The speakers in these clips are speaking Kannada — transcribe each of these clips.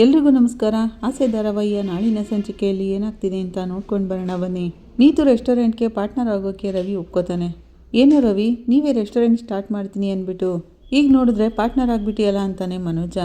ಎಲ್ರಿಗೂ ನಮಸ್ಕಾರ. ಆಸೆ ಧಾರಾವಾಹಿಯ ನಾಳಿನ ಸಂಚಿಕೆಯಲ್ಲಿ ಏನಾಗ್ತಿದೆ ಅಂತ ನೋಡ್ಕೊಂಡು ಬರೋಣ ಬನ್ನಿ. ನೀತು ರೆಸ್ಟೋರೆಂಟ್ಗೆ ಪಾರ್ಟ್ನರ್ ಆಗೋಕ್ಕೆ ರವಿ ಒಪ್ಕೋತಾನೆ. ಏನು ರವಿ, ನೀವೇ ರೆಸ್ಟೋರೆಂಟ್ ಸ್ಟಾರ್ಟ್ ಮಾಡ್ತೀನಿ ಅಂದ್ಬಿಟ್ಟು. ಈಗ ನೋಡಿದ್ರೆ ಪಾರ್ಟ್ನರ್ ಆಗಿಬಿಟ್ಟಿಯಲ್ಲ ಅಂತಾನೆ ಮನೋಜ.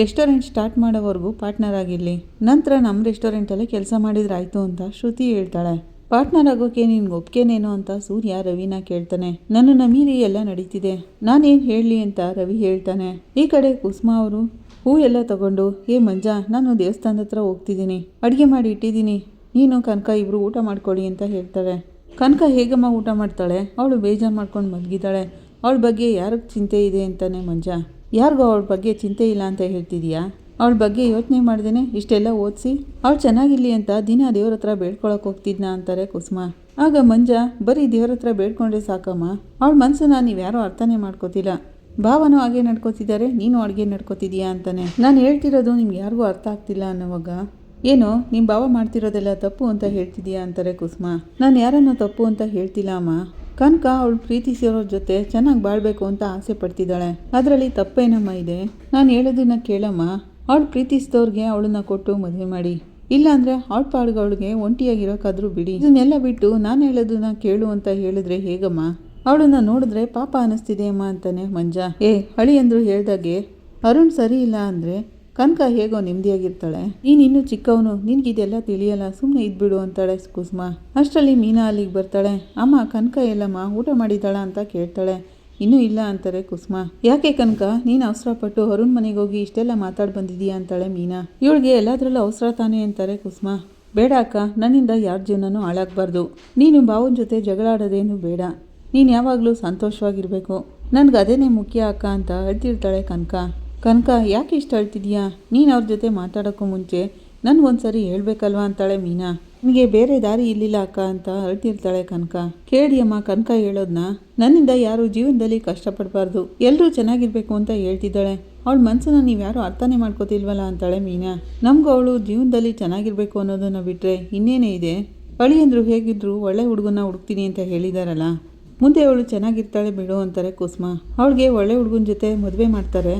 ರೆಸ್ಟೋರೆಂಟ್ ಸ್ಟಾರ್ಟ್ ಮಾಡೋವರೆಗೂ ಪಾರ್ಟ್ನರ್ ಆಗಿರಲಿ. ನಂತರ ನಮ್ಮ ರೆಸ್ಟೋರೆಂಟಲ್ಲೇ ಕೆಲಸ ಮಾಡಿದ್ರಾಯ್ತು ಅಂತ ಶ್ರುತಿ ಹೇಳ್ತಾಳೆ. ಪಾರ್ಟ್ನರ್ ಆಗೋಕೆ ನಿನ್ಗೆ ಒಪ್ಕೇನೇನೋ ಅಂತ ಸೂರ್ಯ ರವಿನ ಕೇಳ್ತಾನೆ. ನನ್ನನ್ನು ಮೀರಿ ಎಲ್ಲ ನಡೀತಿದೆ. ನಾನೇನು ಹೇಳಲಿ ಅಂತ ರವಿ ಹೇಳ್ತಾನೆ. ಈ ಕಡೆ ಕುಸುಮಾ ಅವರು ಹೂ ಎಲ್ಲ ತಗೊಂಡು ಏ ಮಂಜ, ನಾನು ದೇವಸ್ಥಾನದ ಹತ್ರ ಹೋಗ್ತಿದ್ದೀನಿ. ಅಡುಗೆ ಮಾಡಿ ಇಟ್ಟಿದ್ದೀನಿ. ನೀನು ಕನಕ ಇಬ್ಬರು ಊಟ ಮಾಡ್ಕೊಳ್ಳಿ ಅಂತ ಹೇಳ್ತಾಳೆ. ಕನಕ ಹೇಗಮ್ಮ ಊಟ ಮಾಡ್ತಾಳೆ? ಅವಳು ಬೇಜಾರು ಮಾಡ್ಕೊಂಡು ಮಲಗಿದ್ದಾಳೆ. ಅವಳ ಬಗ್ಗೆ ಯಾರಿಗೆ ಚಿಂತೆ ಇದೆ ಅಂತಾನೆ ಮಂಜ. ಯಾರಿಗೂ ಅವಳ ಬಗ್ಗೆ ಚಿಂತೆ ಇಲ್ಲ ಅಂತ ಹೇಳ್ತಿದ್ಯಾ? ಅವಳ ಬಗ್ಗೆ ಯೋಚನೆ ಮಾಡ್ದೇನೆ ಇಷ್ಟೆಲ್ಲ ಓದಿಸಿ? ಅವಳು ಚೆನ್ನಾಗಿರ್ಲಿ ಅಂತ ದಿನ ದೇವ್ರ ಹತ್ರ ಬೇಡ್ಕೊಳಕ್ಕೆ ಹೋಗ್ತಿದ್ನಾ? ಅಂತಾರೆ ಕುಸುಮ. ಆಗ ಮಂಜ, ಬರೀ ದೇವ್ರ ಹತ್ರ ಬೇಡ್ಕೊಂಡ್ರೆ ಸಾಕಮ್ಮ. ಅವಳ ಮನಸ್ಸನ್ನ ನೀವು ಯಾರೂ ಅರ್ಥನೇ ಮಾಡ್ಕೋತಿಲ್ಲ. ಭಾವನೂ ಹಾಗೆ ನಡ್ಕೋತಿದ್ದಾರೆ, ನೀನು ಅಡುಗೆ ನಡ್ಕೋತಿದ್ಯಾ ಅಂತಾನೆ. ನಾನು ಹೇಳ್ತಿರೋದು ನಿಮ್ಗೆ ಯಾರಿಗೂ ಅರ್ಥ ಆಗ್ತಿಲ್ಲ ಅನ್ನೋವಾಗ, ಏನು ನಿಮ್ಮ ಭಾವ ಮಾಡ್ತಿರೋದೆಲ್ಲ ತಪ್ಪು ಅಂತ ಹೇಳ್ತಿದ್ಯಾ ಅಂತಾರೆ ಕುಸುಮ. ನಾನು ಯಾರನ್ನು ತಪ್ಪು ಅಂತ ಹೇಳ್ತಿಲ್ಲ ಅಮ್ಮ. ಕನಕ ಅವಳು ಪ್ರೀತಿಸಿರೋ ಜೊತೆ ಚೆನ್ನಾಗಿ ಬಾಳ್ಬೇಕು ಅಂತ ಆಸೆ ಪಡ್ತಿದ್ದಾಳೆ. ಅದರಲ್ಲಿ ತಪ್ಪೇನಮ್ಮ ಇದೆ? ನಾನು ಹೇಳೋದನ್ನ ಕೇಳಮ್ಮ. ಅವಳು ಪ್ರೀತಿಸಿದವ್ರಿಗೆ ಅವಳನ್ನ ಕೊಟ್ಟು ಮದುವೆ ಮಾಡಿ. ಇಲ್ಲಾಂದ್ರೆ ಪಾಡ್ಗೆ ಅವಳಿಗೆ ಒಂಟಿಯಾಗಿರೋಕ್ಕಾದ್ರೂ ಬಿಡಿ. ಇದನ್ನೆಲ್ಲ ಬಿಟ್ಟು ನಾನು ಹೇಳೋದನ್ನ ಕೇಳು ಅಂತ ಹೇಳಿದ್ರೆ ಹೇಗಮ್ಮ? ಅವಳನ್ನ ನೋಡಿದ್ರೆ ಪಾಪ ಅನಿಸ್ತಿದೆ ಅಮ್ಮ ಅಂತಾನೆ ಮಂಜ. ಏ, ಹಳಿ ಅಂದ್ರು ಹೇಳ್ದಾಗೆ, ಅರುಣ್ ಸರಿ ಇಲ್ಲ ಅಂದರೆ ಕನಕ ಹೇಗೋ ನೆಮ್ಮದಿಯಾಗಿರ್ತಾಳೆ. ನೀನು ಇನ್ನೂ ಚಿಕ್ಕವನು ನಿನಗಿದೆಲ್ಲ ತಿಳಿಯಲ್ಲ ಸುಮ್ಮನೆ ಇದ್ಬಿಡು ಅಂತಾಳೆ ಕುಸುಮ. ಅಷ್ಟರಲ್ಲಿ ಮೀನಾ ಅಲ್ಲಿಗೆ ಬರ್ತಾಳೆ. ಅಮ್ಮ, ಕನಕ ಎಲ್ಲಮ್ಮ ಊಟ ಮಾಡಿದ್ದಾಳ ಅಂತ ಕೇಳ್ತಾಳೆ. ಇನ್ನೂ ಇಲ್ಲ ಅಂತಾರೆ ಕುಸುಮ. ಯಾಕೆ ಕನಕ, ನೀನು ಅವಸರಪಟ್ಟು ಅರುಣ್ ಮನೆಗೆ ಹೋಗಿ ಇಷ್ಟೆಲ್ಲ ಮಾತಾಡಿ ಬಂದಿದೀಯಾ ಅಂತಾಳೆ ಮೀನಾ. ಇವಳಿಗೆ ಎಲ್ಲದರಲ್ಲೂ ಅವಸರ ತಾನೇ ಅಂತಾರೆ ಕುಸುಮ. ಬೇಡ ಅಕ್ಕ, ನನ್ನಿಂದ ಯಾರ ಜೀವನನೂ ಹಾಳಾಗಬಾರ್ದು. ನೀನು ಭಾವನ ಜೊತೆ ಜಗಳಾಡೋದೇನು ಬೇಡ. ನೀನು ಯಾವಾಗಲೂ ಸಂತೋಷವಾಗಿರಬೇಕು. ನನಗೆ ಅದೇನೇ ಮುಖ್ಯ ಅಕ್ಕ ಅಂತ ಅಳ್ತಿರ್ತಾಳೆ ಕನಕ. ಕನಕ, ಯಾಕೆ ಇಷ್ಟು ಅಳ್ತಿದ್ಯಾ? ನೀನು ಅವ್ರ ಜೊತೆ ಮಾತಾಡೋಕ್ಕೂ ಮುಂಚೆ ನನಗೊಂದ್ಸರಿ ಹೇಳಬೇಕಲ್ವಾ ಅಂತಾಳೆ ಮೀನಾ. ನಿಮಗೆ ಬೇರೆ ದಾರಿ ಇಲ್ಲಿಲ್ಲ ಅಕ್ಕ ಅಂತ ಅಳ್ತಿರ್ತಾಳೆ ಕನಕ. ಕೇಳಿ ಅಮ್ಮ, ಕನಕ ಹೇಳೋದ್ನ, ನನ್ನಿಂದ ಯಾರು ಜೀವನದಲ್ಲಿ ಕಷ್ಟಪಡಬಾರ್ದು. ಎಲ್ಲರೂ ಚೆನ್ನಾಗಿರ್ಬೇಕು ಅಂತ ಹೇಳ್ತಿದ್ದಾಳೆ. ಅವಳ ಮನಸ್ಸನ್ನ ನೀವು ಯಾರು ಅರ್ಥನೇ ಮಾಡ್ಕೋತಿಲ್ವಲ್ಲ ಅಂತಾಳೆ ಮೀನಾ. ನಮಗೂ ಅವಳು ಜೀವನದಲ್ಲಿ ಚೆನ್ನಾಗಿರ್ಬೇಕು ಅನ್ನೋದನ್ನ ಬಿಟ್ಟರೆ ಇನ್ನೇನೇ ಇದೆ? ಅಳಿಯಂದ್ರು ಹೇಗಿದ್ರು ಒಳ್ಳೆ ಹುಡುಗನ ಹುಡುಕ್ತೀನಿ ಅಂತ ಹೇಳಿದಾರಲ್ಲ. ಮುಂದೆ ಅವಳು ಚೆನ್ನಾಗಿರ್ತಾಳೆ ಬಿಡು ಅಂತಾರೆ ಕುಸುಮ. ಅವಳಿಗೆ ಒಳ್ಳೆ ಹುಡುಗನ ಜೊತೆ ಮದುವೆ ಮಾಡ್ತಾರೆ.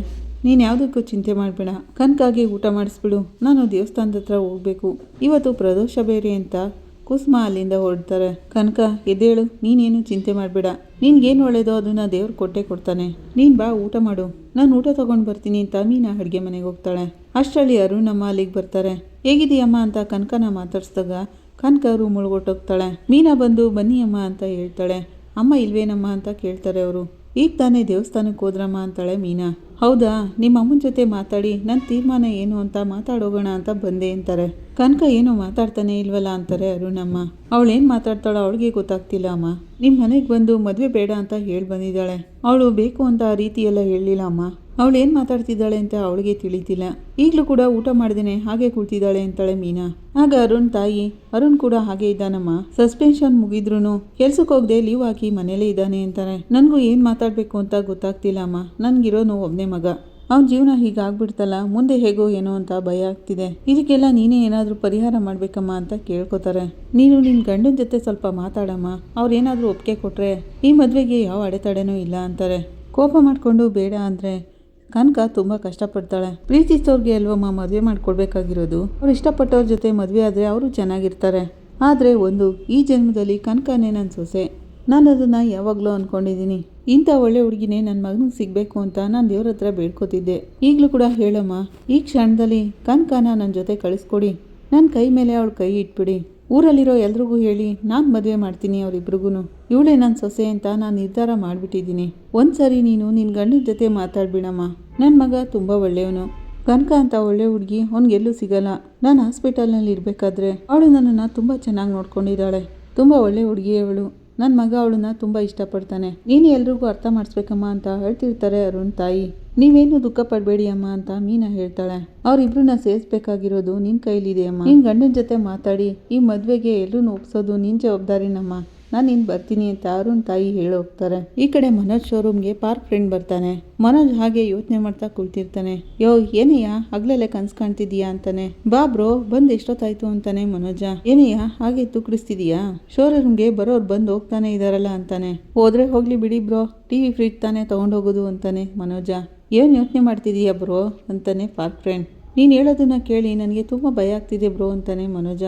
ನೀನು ಯಾವುದಕ್ಕೂ ಚಿಂತೆ ಮಾಡಬೇಡ. ಕನಕಾಗಿ ಊಟ ಮಾಡಿಸ್ಬಿಡು. ನಾನು ದೇವಸ್ಥಾನದ ಹತ್ರ ಹೋಗಬೇಕು. ಇವತ್ತು ಪ್ರದೋಷ ಬೇರೆ ಅಂತ ಕುಸುಮ ಅಲ್ಲಿಂದ ಹೊರಡ್ತಾರೆ. ಕನಕ, ಎದ್ದೇಳು. ನೀನೇನು ಚಿಂತೆ ಮಾಡಬೇಡ. ನಿನ್ಗೇನು ಒಳ್ಳೇದೋ ಅದನ್ನ ದೇವ್ರು ಕೊಟ್ಟೆ ಕೊಡ್ತಾನೆ. ನೀನು ಬಾ, ಊಟ ಮಾಡು. ನಾನು ಊಟ ತೊಗೊಂಡು ಬರ್ತೀನಿ ಅಂತ ಮೀನಾ ಅಡುಗೆ ಮನೆಗೆ ಹೋಗ್ತಾಳೆ. ಅಷ್ಟರಲ್ಲಿ ಅರುಣಮ್ಮ ಅಲ್ಲಿಗೆ ಬರ್ತಾರೆ. ಹೇಗಿದೆಯಮ್ಮ ಅಂತ ಕನಕನ ಮಾತಾಡ್ಸಿದಾಗ ಕನಕ ರೂಮ್ ಒಳಗೊಟ್ಟೋಗ್ತಾಳೆ ಮೀನಾ ಬಂದು ಬನ್ನಿ ಅಮ್ಮ ಅಂತ ಹೇಳ್ತಾಳೆ. ಅಮ್ಮ ಇಲ್ವೇನಮ್ಮ ಅಂತ ಕೇಳ್ತಾರೆ ಅವರು. ಈಗ ತಾನೇ ದೇವಸ್ಥಾನಕ್ಕೆ ಹೋದ್ರಮ್ಮ ಅಂತಾಳೆ ಮೀನಾ. ಹೌದಾ? ನಿಮ್ಮ ಅಮ್ಮನ ಜೊತೆ ಮಾತಾಡಿ ನನ್ನ ತೀರ್ಮಾನ ಏನು ಅಂತ ಮಾತಾಡೋಗೋಣ ಅಂತ ಬಂದೆ ಅಂತಾರೆ. ಕನಕ ಏನೋ ಮಾತಾಡ್ತಾನೆ ಇಲ್ವಲ್ಲ ಅಂತಾರೆ ಅರುಣಮ್ಮ. ಅವಳೇನು ಮಾತಾಡ್ತಾಳೋ ಅವಳಿಗೆ ಗೊತ್ತಾಗ್ತಿಲ್ಲ ಅಮ್ಮ. ನಿಮ್ಮ ಮನೆಗೆ ಬಂದು ಮದುವೆ ಬೇಡ ಅಂತ ಹೇಳಿ ಬಂದಿದ್ದಾಳೆ. ಅವಳು ಬೇಕು ಅಂತ ಆ ರೀತಿ ಎಲ್ಲ ಹೇಳಲಿಲ್ಲ ಅಮ್ಮ. ಅವಳು ಏನು ಮಾತಾಡ್ತಿದ್ದಾಳೆ ಅಂತ ಅವಳಿಗೆ ತಿಳಿತಿಲ್ಲ. ಈಗಲೂ ಕೂಡ ಊಟ ಮಾಡ್ದೇನೆ ಹಾಗೆ ಕೂಳ್ತಿದ್ದಾಳೆ ಅಂತಾಳೆ ಮೀನಾ. ಆಗ ಅರುಣ್ ತಾಯಿ, ಅರುಣ್ ಕೂಡ ಹಾಗೆ ಇದ್ದಾನಮ್ಮ. ಸಸ್ಪೆನ್ಷನ್ ಮುಗಿದ್ರು ಕೆಲ್ಸಕ್ಕೆ ಹೋಗದೆ ಲೀವ್ ಹಾಕಿ ಮನೇಲೇ ಇದ್ದಾನೆ ಅಂತಾರೆ ನನಗೂ ಏನು ಮಾತಾಡಬೇಕು ಅಂತ ಗೊತ್ತಾಗ್ತಿಲ್ಲ ಅಮ್ಮ. ನನ್ಗಿರೋನು ಒಬ್ಬನೇ ಮಗ. ಅವನ ಜೀವನ ಹೀಗಾಗ್ಬಿಡ್ತಲ್ಲ ಮುಂದೆ ಹೇಗೋ ಏನೋ ಅಂತ ಭಯ ಆಗ್ತಿದೆ. ಇದಕ್ಕೆಲ್ಲ ನೀನೇ ಏನಾದರೂ ಪರಿಹಾರ ಮಾಡಬೇಕಮ್ಮ ಅಂತ ಕೇಳ್ಕೊತಾರೆ. ನೀನು ನಿನ್ನ ಗಂಡನ ಜೊತೆ ಸ್ವಲ್ಪ ಮಾತಾಡಮ್ಮ. ಅವ್ರೇನಾದರೂ ಒಪ್ಪಿಗೆ ಕೊಟ್ಟರೆ ಈ ಮದುವೆಗೆ ಯಾವ ಅಡೆತಡೆನೂ ಇಲ್ಲ ಅಂತಾರೆ. ಕೋಪ ಮಾಡಿಕೊಂಡು ಬೇಡ ಅಂದರೆ ಕನಕ ತುಂಬ ಕಷ್ಟಪಡ್ತಾಳೆ. ಪ್ರೀತಿಸಿದವ್ರಿಗೆ ಅಲ್ವಮ್ಮ ಮದುವೆ ಮಾಡ್ಕೊಡ್ಬೇಕಾಗಿರೋದು? ಅವ್ರು ಇಷ್ಟಪಟ್ಟವ್ರ ಜೊತೆ ಮದುವೆ ಆದರೆ ಅವರು ಚೆನ್ನಾಗಿರ್ತಾರೆ. ಆದರೆ ಒಂದು, ಈ ಜನ್ಮದಲ್ಲಿ ಕನಕನೇ ನನ್ನ ಸೊಸೆ. ನಾನು ಅದನ್ನು ಯಾವಾಗಲೂ ಅಂದ್ಕೊಂಡಿದ್ದೀನಿ ಇಂಥ ಒಳ್ಳೆ ಹುಡುಗಿನೇ ನನ್ನ ಮಗನಿಗೆ ಸಿಗಬೇಕು ಅಂತ ನಾನು ದೇವ್ರ ಹತ್ರ ಬೇಡ್ಕೋತಿದ್ದೆ. ಈಗಲೂ ಕೂಡ ಹೇಳಮ್ಮ, ಈ ಕ್ಷಣದಲ್ಲಿ ಕನಕನ ನನ್ನ ಜೊತೆ ಕಳಿಸ್ಕೊಡಿ. ನನ್ನ ಕೈ ಮೇಲೆ ಅವಳ ಕೈ ಇಟ್ಬಿಡಿ. ಊರಲ್ಲಿರೋ ಎಲ್ರಿಗೂ ಹೇಳಿ, ನಾನು ಮದುವೆ ಮಾಡ್ತೀನಿ ಅವರಿಬ್ರಿಗೂ ಇವಳೇ ನನ್ನ ಸೊಸೆ ಅಂತ ನಾನು ನಿರ್ಧಾರ ಮಾಡಿಬಿಟ್ಟಿದ್ದೀನಿ. ಒಂದ್ಸರಿ ನೀನು ನಿನ್ನ ಗಂಡನ ಜೊತೆ ಮಾತಾಡ್ಬಿಡಮ್ಮ. ನನ್ನ ಮಗ ತುಂಬ ಒಳ್ಳೆಯವನು. ಕನಕ ಅಂತ ಒಳ್ಳೆ ಹುಡುಗಿ ಅವ್ನಿಗೆಲ್ಲೂ ಸಿಗಲ್ಲ. ನಾನು ಹಾಸ್ಪಿಟಲ್ನಲ್ಲಿ ಇರಬೇಕಾದ್ರೆ ಅವಳು ನನ್ನನ್ನು ತುಂಬ ಚೆನ್ನಾಗಿ ನೋಡ್ಕೊಂಡಿದ್ದಾಳೆ. ತುಂಬ ಒಳ್ಳೆ ಹುಡುಗಿ ಅವಳು. ನನ್ನ ಮಗ ಅವಳನ್ನ ತುಂಬ ಇಷ್ಟಪಡ್ತಾನೆ. ನೀನು ಎಲ್ರಿಗೂ ಅರ್ಥ ಮಾಡಿಸ್ಬೇಕಮ್ಮ ಅಂತ ಹೇಳ್ತಿರ್ತಾರೆ ಅರುಣ್ ತಾಯಿ. ನೀವೇನು ದುಃಖ ಪಡಬೇಡಿ ಅಮ್ಮ ಅಂತ ಮೀನಾ ಹೇಳ್ತಾಳೆ. ಅವ್ರಿಬ್ರನ್ನ ಸೇರಿಸ್ಬೇಕಾಗಿರೋದು ನಿನ್ನ ಕೈಲಿದೆ ಅಮ್ಮ ನಿನ್ನ ಗಂಡನ ಜೊತೆ ಮಾತಾಡಿ, ಈ ಮದುವೆಗೆ ಎಲ್ಲರೂ ಒಪ್ಸೋದು ನಿನ್ನ ಜವಾಬ್ದಾರಿನಮ್ಮ. ನಾನು ಇನ್ನು ಬರ್ತೀನಿ ಅಂತ ಅರುಣ್ ತಾಯಿ ಹೇಳೋಗ್ತಾರೆ. ಈ ಕಡೆ ಮನೋಜ್ ಶೋರೂಮ್ಗೆ ಪಾರ್ಕ್ ಫ್ರೆಂಡ್ ಬರ್ತಾನೆ. ಮನೋಜ್ ಹಾಗೆ ಯೋಚನೆ ಮಾಡ್ತಾ ಕುಳ್ತಿರ್ತಾನೆ ಯೋ ಏನಯ್ಯ ಹಗ್ಲೆಲ್ಲ ಕನ್ಸ್ ಕಾಣ್ತಿದೀಯಾ ಅಂತಾನೆ. ಬಾ ಬ್ರೋ, ಬಂದ್ ಎಷ್ಟೊತ್ತಾಯ್ತು ಅಂತಾನೆ ಮನೋಜ. ಏನಯ್ಯ ಹಾಗೆ ತುಕ್ಕಡಿಸ್ತಿದೀಯಾ ಶೋರೂಮ್ಗೆ ಬರೋರು ಬಂದು ಹೋಗ್ತಾನೆ ಇದಾರಲ್ಲ ಅಂತಾನೆ. ಹೋದ್ರೆ ಹೋಗ್ಲಿ ಬಿಡಿ ಬ್ರೋ. ಟಿವಿ ಫ್ರಿಜ್ ತಾನೇ ತಗೊಂಡೋಗೋದು ಅಂತಾನೆ ಮನೋಜ. ಏನು ಯೋಚನೆ ಮಾಡ್ತಿದೀಯಾ ಬ್ರೋ? ಅಂತಾನೆ ಪಾರ್ಕ್ ಫ್ರೆಂಡ್. ನೀನು ಹೇಳೋದನ್ನ ಕೇಳಿ ನನಗೆ ತುಂಬ ಭಯ ಆಗ್ತಿದೆ ಬ್ರೋ ಅಂತಾನೆ ಮನೋಜ.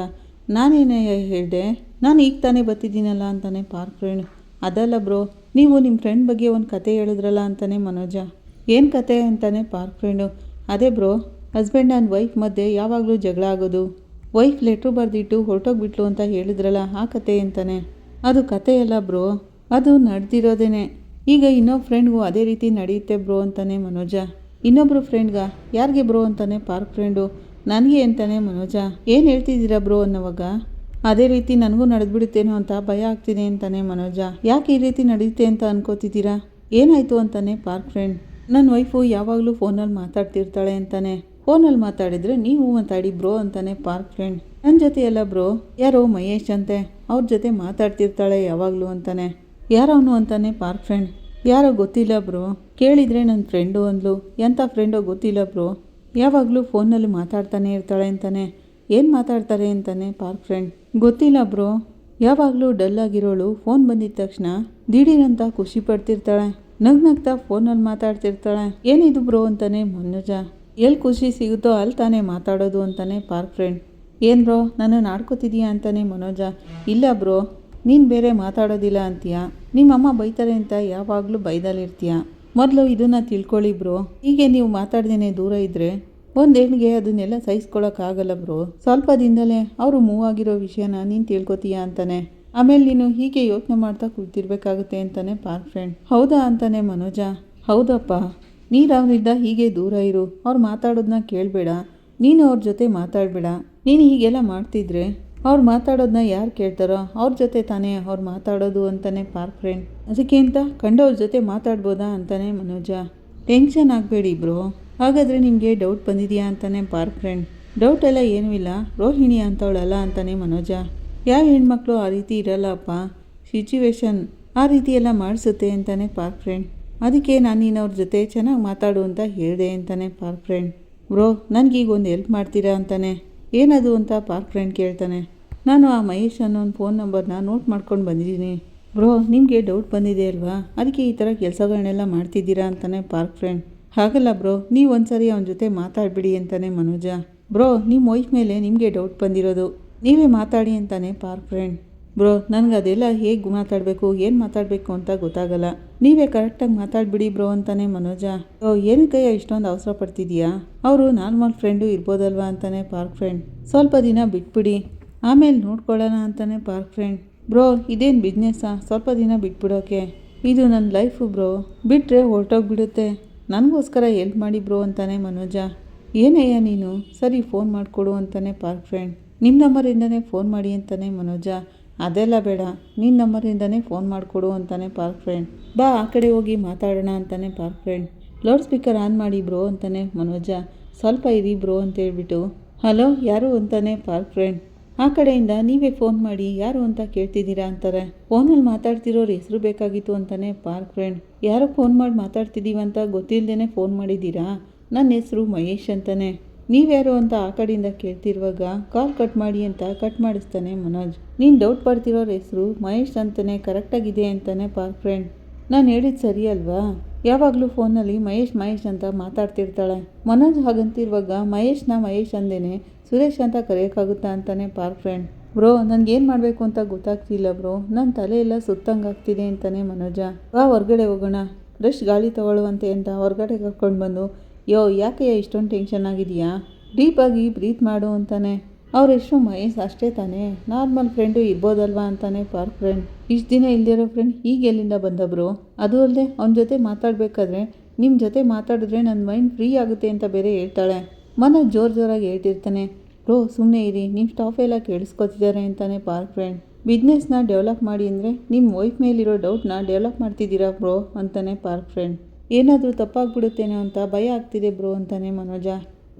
ನಾನೇನೇ ಹೇಳಿದೆ? ನಾನು ಈಗ ತಾನೇ ಬತ್ತಿದ್ದೀನಲ್ಲ ಅಂತಾನೆ ಪಾರ್ಕ್ ಫ್ರೆಂಡ್. ಅದಲ್ಲ ಬ್ರೋ, ನೀವು ನಿಮ್ಮ ಫ್ರೆಂಡ್ ಬಗ್ಗೆ ಒಂದು ಕತೆ ಹೇಳಿದ್ರಲ್ಲ ಅಂತಾನೆ ಮನೋಜ. ಏನು ಕತೆ ಅಂತಾನೆ ಪಾರ್ಕ್ ಫ್ರೆಂಡು. ಅದೇ ಬ್ರೋ, ಹಸ್ಬೆಂಡ್ ಆ್ಯಂಡ್ ವೈಫ್ ಮಧ್ಯೆ ಯಾವಾಗಲೂ ಜಗಳ ಆಗೋದು. ವೈಫ್ ಲೆಟ್ರು ಬರೆದಿಟ್ಟು ಹೊರಟೋಗ್ಬಿಟ್ಲು ಅಂತ ಹೇಳಿದ್ರಲ್ಲ ಆ ಕತೆ ಅಂತಾನೆ. ಅದು ಕತೆ ಅಲ್ಲ ಬ್ರೋ, ಅದು ನಡೆದಿರೋದೇನೆ. ಈಗ ಇನ್ನೊಬ್ಬ ಫ್ರೆಂಡ್ಗೂ ಅದೇ ರೀತಿ ನಡೆಯುತ್ತೆ ಬ್ರೋ ಅಂತಾನೆ ಮನೋಜ. ಇನ್ನೊಬ್ಬರು ಫ್ರೆಂಡ್ಗ ಯಾರಿಗೆ ಬ್ರೋ ಅಂತಾನೆ ಪಾರ್ಕ್ ಫ್ರೆಂಡು? ನನಗೆ ಅಂತಾನೆ ಮನೋಜ. ಏನು ಹೇಳ್ತಿದ್ದೀರಾ ಬ್ರೋ ಅನ್ನೋವಾಗ? ಅದೇ ರೀತಿ ನನಗೂ ನಡೆದ್ಬಿಡುತ್ತೇನೋ ಅಂತ ಭಯ ಆಗ್ತಿದೆ ಅಂತಾನೆ ಮನೋಜ. ಯಾಕೆ ಈ ರೀತಿ ನಡೆಯುತ್ತೆ ಅಂತ ಅನ್ಕೋತಿದ್ದೀರಾ? ಏನಾಯಿತು ಅಂತಾನೆ ಪಾರ್ಕ್ ಫ್ರೆಂಡ್. ನನ್ನ ವೈಫು ಯಾವಾಗಲೂ ಫೋನಲ್ಲಿ ಮಾತಾಡ್ತಿರ್ತಾಳೆ ಅಂತಾನೆ. ಫೋನಲ್ಲಿ ಮಾತಾಡಿದರೆ ನೀವು ಮಾತಾಡಿ ಬ್ರೋ ಅಂತಾನೆ ಪಾರ್ಕ್ ಫ್ರೆಂಡ್. ನನ್ನ ಜೊತೆ ಎಲ್ಲ ಬ್ರೋ, ಯಾರೋ ಮಹೇಶ್ ಅಂತೆ. ಅವ್ರ ಜೊತೆ ಮಾತಾಡ್ತಿರ್ತಾಳೆ ಯಾವಾಗಲೂ ಅಂತಾನೆ. ಯಾರವನು ಅಂತಾನೆ ಪಾರ್ಕ್ ಫ್ರೆಂಡ್. ಯಾರೋ ಗೊತ್ತಿಲ್ಲ ಬ್ರೋ. ಕೇಳಿದರೆ ನನ್ನ ಫ್ರೆಂಡು ಅಂದ್ಲು. ಎಂಥ ಫ್ರೆಂಡೋ ಗೊತ್ತಿಲ್ಲ ಬ್ರೋ. ಯಾವಾಗಲೂ ಫೋನಲ್ಲಿ ಮಾತಾಡ್ತಾನೆ ಇರ್ತಾಳೆ ಅಂತಾನೆ. ಏನು ಮಾತಾಡ್ತಾರೆ ಅಂತಾನೆ ಪಾರ್ಕ್ ಫ್ರೆಂಡ್. ಗೊತ್ತಿಲ್ಲ ಬ್ರೋ. ಯಾವಾಗಲೂ ಡಲ್ ಆಗಿರೋಳು ಫೋನ್ ಬಂದಿದ ತಕ್ಷಣ ದಿಢೀರಂತ ಖುಷಿ ಪಡ್ತಿರ್ತಾಳೆ. ನಗ್ ನಗ್ತಾ ಫೋನಲ್ಲಿ ಮಾತಾಡ್ತಿರ್ತಾಳೆ. ಏನಿದು ಬ್ರೋ ಅಂತಾನೆ ಮನೋಜ. ಎಲ್ಲಿ ಖುಷಿ ಸಿಗುತ್ತೋ ಅಲ್ಲಿ ತಾನೇ ಮಾತಾಡೋದು ಅಂತಾನೆ ಪಾರ್ಕ್ ಫ್ರೆಂಡ್. ಏನು ಬ್ರೋ ನನ್ನನ್ನು ಆಡ್ಕೋತಿದೀಯಾ ಅಂತಾನೆ ಮನೋಜ. ಇಲ್ಲ ಬ್ರೋ, ನೀನು ಬೇರೆ ಮಾತಾಡೋದಿಲ್ಲ ಅಂತೀಯ? ನಿಮ್ಮಮ್ಮ ಬೈತಾರೆ ಅಂತ ಯಾವಾಗಲೂ ಬೈದಲ್ಲಿರ್ತೀಯ? ಮೊದಲು ಇದನ್ನು ತಿಳ್ಕೊಳ್ಳಿ ಬ್ರೋ. ಹೀಗೆ ನೀವು ಮಾತಾಡ್ದೇನೆ ದೂರ ಇದ್ದರೆ ಒಂದು ಹೆಣ್ಣಿಗೆ ಅದನ್ನೆಲ್ಲ ಸಹಿಸ್ಕೊಳಕ್ಕಾಗಲ್ಲ ಬ್ರೋ. ಸ್ವಲ್ಪ ದಿನದಲ್ಲೇ ಅವರು ಮೂವ್ ಆಗಿರೋ ವಿಷಯನ ನೀನು ತಿಳ್ಕೊತೀಯ ಅಂತಾನೆ. ಆಮೇಲೆ ನೀನು ಹೀಗೆ ಯೋಚನೆ ಮಾಡ್ತಾ ಕೂತಿರ್ಬೇಕಾಗುತ್ತೆ ಅಂತಾನೆ ಪಾರ್ಕ್ ಫ್ರೆಂಡ್. ಹೌದಾ ಅಂತಾನೆ ಮನೋಜ. ಹೌದಪ್ಪ. ನೀರು ಅವರಿಂದ ಹೀಗೆ ದೂರ ಇರು. ಅವ್ರು ಮಾತಾಡೋದನ್ನ ಕೇಳಬೇಡ. ನೀನು ಅವ್ರ ಜೊತೆ ಮಾತಾಡಬೇಡ. ನೀನು ಹೀಗೆಲ್ಲ ಮಾಡ್ತಿದ್ರೆ ಅವ್ರು ಮಾತಾಡೋದನ್ನ ಯಾರು ಕೇಳ್ತಾರೋ ಅವ್ರ ಜೊತೆ ತಾನೇ ಅವ್ರು ಮಾತಾಡೋದು ಅಂತಾನೆ ಪಾರ್ಕ್ ಫ್ರೆಂಡ್. ಅದಕ್ಕೆ ಅಂತ ಕಂಡವ್ರ ಜೊತೆ ಮಾತಾಡ್ಬೋದಾ ಅಂತಾನೆ ಮನೋಜ. ಟೆನ್ಷನ್ ಆಗಬೇಡಿ ಬ್ರೋ. ಹಾಗಾದರೆ ನಿಮಗೆ ಡೌಟ್ ಬಂದಿದೆಯಾ ಅಂತಾನೆ ಪಾರ್ಕ್ ಫ್ರೆಂಡ್ ಡೌಟ್ ಎಲ್ಲ ಏನೂ ಇಲ್ಲ. ರೋಹಿಣಿ ಅಂತವಳಲ್ಲ ಅಂತಾನೆ ಮನೋಜ. ಯಾವ ಹೆಣ್ಮಕ್ಳು ಆ ರೀತಿ ಇರಲ್ಲ ಅಪ್ಪ ಸಿಚುವೇಶನ್ ಆ ರೀತಿ ಎಲ್ಲ ಮಾಡಿಸುತ್ತೆ ಅಂತಾನೆ ಪಾರ್ಕ್ ಫ್ರೆಂಡ್ ಅದಕ್ಕೆ ನಾನು ನೀನು ಅವ್ರ ಜೊತೆ ಚೆನ್ನಾಗಿ ಮಾತಾಡು ಅಂತ ಹೇಳಿದೆ ಅಂತಾನೆ ಪಾರ್ಕ್ ಫ್ರೆಂಡ್ ಬ್ರೋ, ನನಗೀಗ ಒಂದು ಹೆಲ್ಪ್ ಮಾಡ್ತೀರಾ ಅಂತಾನೆ. ಏನದು ಅಂತ ಪಾರ್ಕ್ ಫ್ರೆಂಡ್ ಕೇಳ್ತಾನೆ. ನಾನು ಆ ಮಹೇಶ್ ಅನ್ನೋ ಒಂದು ಫೋನ್ ನಂಬರ್ನ ನೋಟ್ ಮಾಡ್ಕೊಂಡು ಬಂದಿದ್ದೀನಿ. ಬ್ರೋ, ನಿಮಗೆ ಡೌಟ್ ಬಂದಿದೆ ಅಲ್ವಾ? ಅದಕ್ಕೆ ಈ ಥರ ಕೆಲಸಗಳನ್ನೆಲ್ಲ ಮಾಡ್ತಿದ್ದೀರಾ ಅಂತಾನೆ ಪಾರ್ಕ್ ಫ್ರೆಂಡ್ ಹಾಗಲ್ಲ ಬ್ರೋ, ನೀವು ಒಂದ್ಸರಿ ಅವನ ಜೊತೆ ಮಾತಾಡ್ಬಿಡಿ ಅಂತಾನೆ ಮನೋಜ. ಬ್ರೋ ನಿಮ್ಮ ವೈಫ್ ಮೇಲೆ ನಿಮಗೆ ಡೌಟ್ ಬಂದಿರೋದು. ನೀವೇ ಮಾತಾಡಿ ಅಂತಾನೆ ಪಾರ್ಕ್ ಫ್ರೆಂಡ್. ಬ್ರೋ, ನನಗೆ ಅದೆಲ್ಲ ಹೇಗೆ ಮಾತಾಡಬೇಕು, ಏನು ಮಾತಾಡಬೇಕು ಅಂತ ಗೊತ್ತಾಗಲ್ಲ. ನೀವೇ ಕರೆಕ್ಟಾಗಿ ಮಾತಾಡ್ಬಿಡಿ ಬ್ರೋ ಅಂತಾನೆ ಮನೋಜ. ಓ ಕೈಯ ಇಷ್ಟೊಂದು ಅವಸರ ಪಡ್ತಿದ್ಯಾ? ಅವರು ನಾರ್ಮಲ್ ಫ್ರೆಂಡು ಇರ್ಬೋದಲ್ವಾ ಅಂತಾನೆ ಪಾರ್ಕ್ ಫ್ರೆಂಡ್. ಸ್ವಲ್ಪ ದಿನ ಬಿಟ್ಬಿಡಿ. ಆಮೇಲೆ ನೋಡ್ಕೊಳ್ಳೋಣ ಅಂತಾನೆ ಪಾರ್ಕ್ ಫ್ರೆಂಡ್. ಬ್ರೋ, ಇದೇನು ಬಿಸ್ನೆಸ್ಸಾ ಸ್ವಲ್ಪ ದಿನ ಬಿಟ್ಬಿಡೋಕೆ. ಇದು ನನ್ನ ಲೈಫು ಬ್ರೋ. ಬಿಟ್ಟರೆ ಹೊರಟೋಗ್ಬಿಡುತ್ತೆ. ನನಗೋಸ್ಕರ ಎಲ್ಪ್ ಮಾಡಿ ಬ್ರೋ ಅಂತಾನೆ ಮನೋಜ. ಏನಯ್ಯ ನೀನು? ಸರಿ ಫೋನ್ ಮಾಡಿಕೊಡು ಅಂತಾನೆ ಪಾರ್ಕ್ ಫ್ರೆಂಡ್ ನಿಮ್ಮ ನಂಬರಿಂದನೇ ಫೋನ್ ಮಾಡಿ ಅಂತಾನೆ ಮನೋಜ. ಅದೆಲ್ಲ ಬೇಡ. ನಿನ್ನ ನಂಬರಿಂದನೇ ಫೋನ್ ಮಾಡಿಕೊಡು ಅಂತಾನೆ ಪಾರ್ಕ್ ಫ್ರೆಂಡ್ ಬಾ, ಆ ಕಡೆ ಹೋಗಿ ಮಾತಾಡೋಣ ಅಂತಾನೆ park friend loud speaker on ಮಾಡಿ ಬ್ರೋ ಅಂತಾನೆ ಮನೋಜ. ಸ್ವಲ್ಪ ಇರಿ ಬ್ರೋ ಅಂತ ಹೇಳ್ಬಿಟ್ಟು. ಹಲೋ ಯಾರು ಅಂತಾನೆ ಪಾರ್ಕ್ ಫ್ರೆಂಡ್ ಆ ಕಡೆಯಿಂದ ನೀವೇ ಫೋನ್ ಮಾಡಿ ಯಾರು ಅಂತ ಕೇಳ್ತಿದ್ದೀರಾ ಅಂತಾರೆ. ಫೋನಲ್ಲಿ ಮಾತಾಡ್ತಿರೋರು ಹೆಸರು ಬೇಕಾಗಿತ್ತು ಅಂತಾನೆ ಪಾರ್ಕ್ ಫ್ರೆಂಡ್. ಯಾರೋ ಫೋನ್ ಮಾಡಿ ಮಾತಾಡ್ತಿದ್ದೀವಿ ಅಂತ ಗೊತ್ತಿಲ್ಲದೇನೆ ಫೋನ್ ಮಾಡಿದ್ದೀರಾ? ನನ್ನ ಹೆಸರು ಮಹೇಶ್ ಅಂತಾನೆ. ನೀವ್ಯಾರು ಅಂತ ಆ ಕಡೆಯಿಂದ ಕೇಳ್ತಿರುವಾಗ ಕಾಲ್ ಕಟ್ ಮಾಡಿ ಅಂತ ಕಟ್ ಮಾಡಿಸ್ತಾನೆ ಮನೋಜ್. ನೀನು ಡೌಟ್ ಪಡ್ತಿರೋರ ಹೆಸರು ಮಹೇಶ್ ಅಂತಾನೆ ಕರೆಕ್ಟಾಗಿದೆ ಅಂತಾನೆ ಪಾರ್ಕ್ ಫ್ರೆಂಡ್. ನಾನು ಹೇಳಿದ್ದು ಸರಿ ಅಲ್ವಾ? ಯಾವಾಗಲೂ ಫೋನಲ್ಲಿ ಮಹೇಶ್ ಮಹೇಶ್ ಅಂತ ಮಾತಾಡ್ತಿರ್ತಾಳೆ. ಮನೋಜ್ ಹಾಗಂತಿರುವಾಗ ಮಹೇಶ್ನ ಮಹೇಶ್ ಅಂದೇನೆ ಸುರೇಶ್ ಅಂತ ಕರೆಯೋಕ್ಕಾಗುತ್ತಾ ಅಂತಾನೆ ಪಾರ್ಕ್ ಫ್ರೆಂಡ್. ಬ್ರೋ ನನಗೇನು ಮಾಡಬೇಕು ಅಂತ ಗೊತ್ತಾಗ್ತಿಲ್ಲ ಬ್ರೋ. ನನ್ನ ತಲೆ ಎಲ್ಲ ಸುತ್ತಂಗೆ ಆಗ್ತಿದೆ ಅಂತಾನೆ ಮನೋಜ. ಬಾ, ಹೊರ್ಗಡೆ ಹೋಗೋಣ. ಫ್ರೆಶ್ ಗಾಳಿ ತಗೊಳ್ಳುವಂತೆ ಅಂತ ಹೊರಗಡೆ ಕರ್ಕೊಂಡು ಬಂದು, ಯೋ, ಯಾಕೆ ಇಷ್ಟೊಂದು ಟೆನ್ಷನ್ ಆಗಿದೆಯಾ ಡೀಪಾಗಿ ಬ್ರೀತ್ ಮಾಡು ಅಂತಾನೆ. ಅವ್ರ ಹೆಸರು ಮಹೇಶ್ ಅಷ್ಟೇ ತಾನೇ. ನಾರ್ಮಲ್ ಫ್ರೆಂಡು ಇರ್ಬೋದಲ್ವಾ ಅಂತಾನೆ ಪಾರ್ಕ್ ಫ್ರೆಂಡ್. ಇಷ್ಟು ದಿನ ಇಲ್ದಿರೋ ಫ್ರೆಂಡ್ ಈಗ ಎಲ್ಲಿಂದ ಬಂದ ಬ್ರೋ? ಅದು ಅಲ್ಲದೆ ಅವನ ಜೊತೆ ಮಾತಾಡಬೇಕಾದ್ರೆ ನಿಮ್ಮ ಜೊತೆ ಮಾತಾಡಿದ್ರೆ ನನ್ನ ಮೈಂಡ್ ಫ್ರೀ ಆಗುತ್ತೆ ಅಂತ ಬೇರೆ ಹೇಳ್ತಾಳೆ. ಮನ ಜೋರು ಜೋರಾಗಿ ಹೇಳ್ತಿರ್ತಾನೆ ಬ್ರೋ ಸುಮ್ಮನೆ ಇರಿ ನಿಮ್ಮ ಸ್ಟಾಫ್ ಎಲ್ಲ ಕೇಳಿಸ್ಕೊತಿದ್ದಾರೆ ಅಂತಾನೆ ಪಾರ್ಕ್ ಫ್ರೆಂಡ್. ಬಿಸ್ನೆಸ್ನ ಡೆವಲಪ್ ಮಾಡಿ ಅಂದರೆ ನಿಮ್ಮ ವೈಫ್ ಮೇಲಿರೋ ಡೌಟ್ನ ಡೆವಲಪ್ ಮಾಡ್ತಿದ್ದೀರಾ ಬ್ರೋ ಅಂತಾನೆ ಪಾರ್ಕ್ ಫ್ರೆಂಡ್. ಏನಾದರೂ ತಪ್ಪಾಗ್ಬಿಡುತ್ತೇನೋ ಅಂತ ಭಯ ಆಗ್ತಿದೆ ಬ್ರೋ ಅಂತಾನೆ ಮನೋಜ.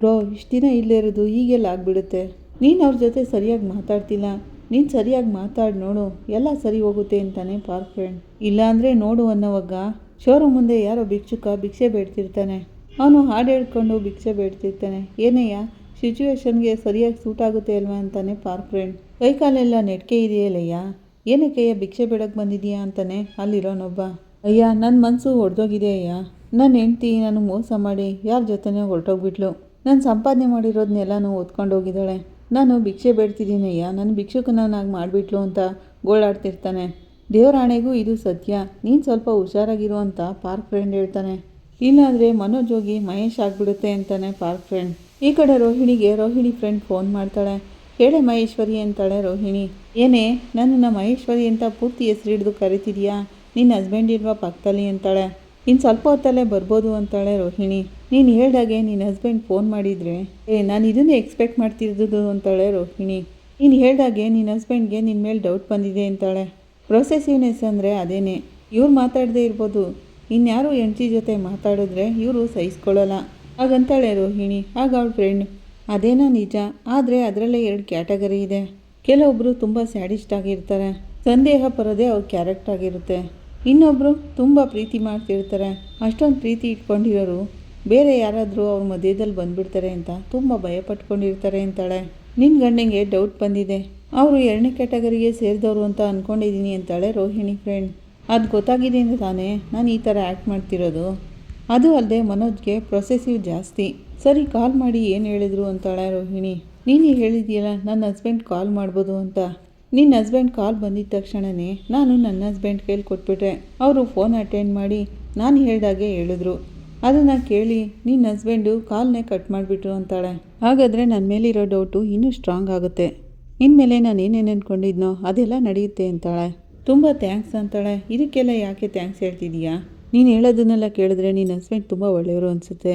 ಬ್ರೋ ಇಷ್ಟು ದಿನ ಇಲ್ಲೇ ಇರೋದು ಹೀಗೆಲ್ಲ ಆಗಿಬಿಡುತ್ತೆ. ನೀನು ಅವ್ರ ಜೊತೆ ಸರಿಯಾಗಿ ಮಾತಾಡ್ತಿಲ್ಲ. ನೀನು ಸರಿಯಾಗಿ ಮಾತಾಡಿ ನೋಡು, ಎಲ್ಲ ಸರಿ ಹೋಗುತ್ತೆ ಅಂತಾನೆ ಪಾರ್ಕ್ ಫ್ರೆಂಡ್. ಇಲ್ಲಾಂದರೆ ನೋಡು ಅನ್ನೋವಾಗ ಶೋರೂಮ್ ಮುಂದೆ ಯಾರೋ ಭಿಕ್ಷುಕ ಭಿಕ್ಷೆ ಬೇಡ್ತಿರ್ತಾನೆ. ಅವನು ಹಾಡು ಹೇಳ್ಕೊಂಡು ಭಿಕ್ಷೆ ಬೇಡ್ತಿರ್ತಾನೆ. ಏನಯ್ಯ? ಸಿಚುವೇಶನ್ಗೆ ಸರಿಯಾಗಿ ಸೂಟ್ ಆಗುತ್ತೆ ಅಲ್ವಾ ಅಂತಾನೆ ಪಾರ್ಕ್ ಫ್ರೆಂಡ್ ಕೈಕಾಲೆಲ್ಲ ನೆಟ್ಕೆ ಇದೆಯಲ್ಲಯ್ಯ ಏನಕ್ಕಯ್ಯ ಭಿಕ್ಷೆ ಬೇಡಕ್ಕೆ ಬಂದಿದೀಯಾ ಅಂತಾನೆ ಅಲ್ಲಿರೋನೊಬ್ಬ. ಅಯ್ಯ ನನ್ನ ಮನಸ್ಸು ಹೊಡೆದೋಗಿದೆ ಅಯ್ಯ. ನನ್ನ ಹೆಂಡ್ತಿ ನಾನು ಮೋಸ ಮಾಡಿ ಯಾರ ಜೊತೆನೇ ಹೊರಟೋಗ್ಬಿಟ್ಲು. ನಾನು ಸಂಪಾದನೆ ಮಾಡಿರೋದನ್ನೆಲ್ಲನೂ ಓದ್ಕೊಂಡು ಹೋಗಿದ್ದಾಳೆ. ನಾನು ಭಿಕ್ಷೆ ಬೇಡ್ತಿದ್ದೀನಯ್ಯ. ನನ್ನ ಭಿಕ್ಷುಕನಾಗಿ ಮಾಡಿಬಿಟ್ಲು ಅಂತ ಗೋಳಾಡ್ತಿರ್ತಾನೆ. ದೇವರಾಣೆಗೂ ಇದು ಸತ್ಯ. ನೀನು ಸ್ವಲ್ಪ ಹುಷಾರಾಗಿರು ಅಂತ ಪಾರ್ಕ್ ಫ್ರೆಂಡ್ ಹೇಳ್ತಾನೆ. ಇಲ್ಲಾಂದರೆ ಮನೋಜ್ ಮಹೇಶ್ ಆಗಿಬಿಡುತ್ತೆ ಅಂತಾನೆ ಪಾರ್ಕ್ ಫ್ರೆಂಡ್. ಈ ಕಡೆ ರೋಹಿಣಿಗೆ ರೋಹಿಣಿ ಫ್ರೆಂಡ್ ಫೋನ್ ಮಾಡ್ತಾಳೆ. ಹೇಳೆ ಮಹೇಶ್ವರಿ ಅಂತಾಳೆ ರೋಹಿಣಿ. ಏನೇ, ನನ್ನನ್ನು ಮಹೇಶ್ವರಿ ಅಂತ ಪೂರ್ತಿ ಹೆಸರು ಹಿಡಿದು ಕರಿತಿದ್ಯಾ? ನಿನ್ನ ಹಸ್ಬೆಂಡ್ ಇಲ್ವಾ ಪಕ್ಕದಲ್ಲಿ? ಅಂತಾಳೆ. ಇನ್ನು ಸ್ವಲ್ಪ ಹೊತ್ತಲ್ಲೇ ಬರ್ಬೋದು ಅಂತಾಳೆ ರೋಹಿಣಿ. ನೀನು ಹೇಳ್ದಾಗೆ ನಿನ್ನ ಹಸ್ಬೆಂಡ್ ಫೋನ್ ಮಾಡಿದರೆ? ಏ, ನಾನು ಇದನ್ನೇ ಎಕ್ಸ್ಪೆಕ್ಟ್ ಮಾಡ್ತಿರೋದು ಅಂತಾಳೆ ರೋಹಿಣಿ. ನೀನು ಹೇಳ್ದಾಗೆ ನಿನ್ನ ಹಸ್ಬೆಂಡ್ಗೆ ನಿನ್ನ ಮೇಲೆ ಡೌಟ್ ಬಂದಿದೆ ಅಂತಾಳೆ. ಪ್ರೊಸೆಸಿವ್ನೆಸ್ ಅಂದರೆ ಅದೇನೇ. ಇವ್ರು ಮಾತಾಡದೇ ಇರ್ಬೋದು. ಇನ್ಯಾರು ಹೆಂಡತಿ ಜೊತೆ ಮಾತಾಡಿದ್ರೆ ಇವರು ಸಹಿಸ್ಕೊಳ್ಳಲ್ಲ. ಹಾಗಂತಾಳೆ ರೋಹಿಣಿ. ಆಗ ಅವಳ ಫ್ರೆಂಡ್ ಅದೇನೋ ನಿಜ, ಆದರೆ ಅದರಲ್ಲೇ ಎರಡು ಕ್ಯಾಟಗರಿ ಇದೆ. ಕೆಲವೊಬ್ಬರು ತುಂಬ ಸ್ಯಾಡಿಸ್ಟ್ ಆಗಿರ್ತಾರೆ. ಸಂದೇಹ ಪರೋದೇ ಅವ್ರ ಕ್ಯಾರೆಕ್ಟ್ ಆಗಿರುತ್ತೆ. ಇನ್ನೊಬ್ಬರು ತುಂಬ ಪ್ರೀತಿ ಮಾಡ್ತಿರ್ತಾರೆ. ಅಷ್ಟೊಂದು ಪ್ರೀತಿ ಇಟ್ಕೊಂಡಿರೋರು ಬೇರೆ ಯಾರಾದರೂ ಅವ್ರ ಮಧ್ಯದಲ್ಲಿ ಬಂದುಬಿಡ್ತಾರೆ ಅಂತ ತುಂಬ ಭಯ ಪಟ್ಕೊಂಡಿರ್ತಾರೆ ಅಂತಾಳೆ. ನಿನ್ನ ಗಂಡಂಗೆ ಡೌಟ್ ಬಂದಿದೆ. ಅವರು ಎರಡನೇ ಕ್ಯಾಟಗರಿಗೆ ಸೇರಿದವರು ಅಂತ ಅಂದ್ಕೊಂಡಿದ್ದೀನಿ ಅಂತಾಳೆ ರೋಹಿಣಿ ಫ್ರೆಂಡ್ ಅದು ಗೊತ್ತಾಗಿದೆ ಅಂತ ತಾನೇ ನಾನು ಈ ಥರ ಆ್ಯಕ್ಟ್ ಮಾಡ್ತಿರೋದು? ಅದು ಅಲ್ಲದೆ ಮನೋಜ್ಗೆ ಪ್ರೊಸೆಸಿವ್ ಜಾಸ್ತಿ. ಸರಿ ಕಾಲ್ ಮಾಡಿ ಏನು ಹೇಳಿದ್ರು ಅಂತಾಳೆ ರೋಹಿಣಿ. ನೀನು ಹೇಳಿದೀಯಲ್ಲ ನನ್ನ ಹಸ್ಬೆಂಡ್ ಕಾಲ್ ಮಾಡ್ಬೋದು ಅಂತ. ನಿನ್ನ ಹಸ್ಬೆಂಡ್ ಕಾಲ್ ಬಂದಿದ್ದ ತಕ್ಷಣವೇ ನಾನು ನನ್ನ ಹಸ್ಬೆಂಡ್ ಕೈಲಿ ಕೊಟ್ಬಿಟ್ರೆ ಅವರು ಫೋನ್ ಅಟೆಂಡ್ ಮಾಡಿ ನಾನು ಹೇಳ್ದಾಗೆ ಹೇಳಿದ್ರು. ಅದನ್ನು ಕೇಳಿ ನಿನ್ನ ಹಸ್ಬೆಂಡು ಕಾಲ್ನೇ ಕಟ್ ಮಾಡಿಬಿಟ್ರು ಅಂತಾಳೆ. ಹಾಗಾದರೆ ನನ್ನ ಮೇಲಿರೋ ಡೌಟು ಇನ್ನೂ ಸ್ಟ್ರಾಂಗ್ ಆಗುತ್ತೆ. ಇನ್ಮೇಲೆ ನಾನು ಏನೇನು ಅಂದ್ಕೊಂಡಿದ್ನೋ ಅದೆಲ್ಲ ನಡೆಯುತ್ತೆ ಅಂತಾಳೆ. ತುಂಬ ಥ್ಯಾಂಕ್ಸ್ ಅಂತಾಳೆ. ಇದಕ್ಕೆಲ್ಲ ಯಾಕೆ ಥ್ಯಾಂಕ್ಸ್ ಹೇಳ್ತಿದೀಯಾ? ನೀನು ಹೇಳೋದನ್ನೆಲ್ಲ ಕೇಳಿದ್ರೆ ನಿನ್ನ ಹಸ್ಬೆಂಡ್ ತುಂಬ ಒಳ್ಳೆಯವರು ಅನಿಸುತ್ತೆ.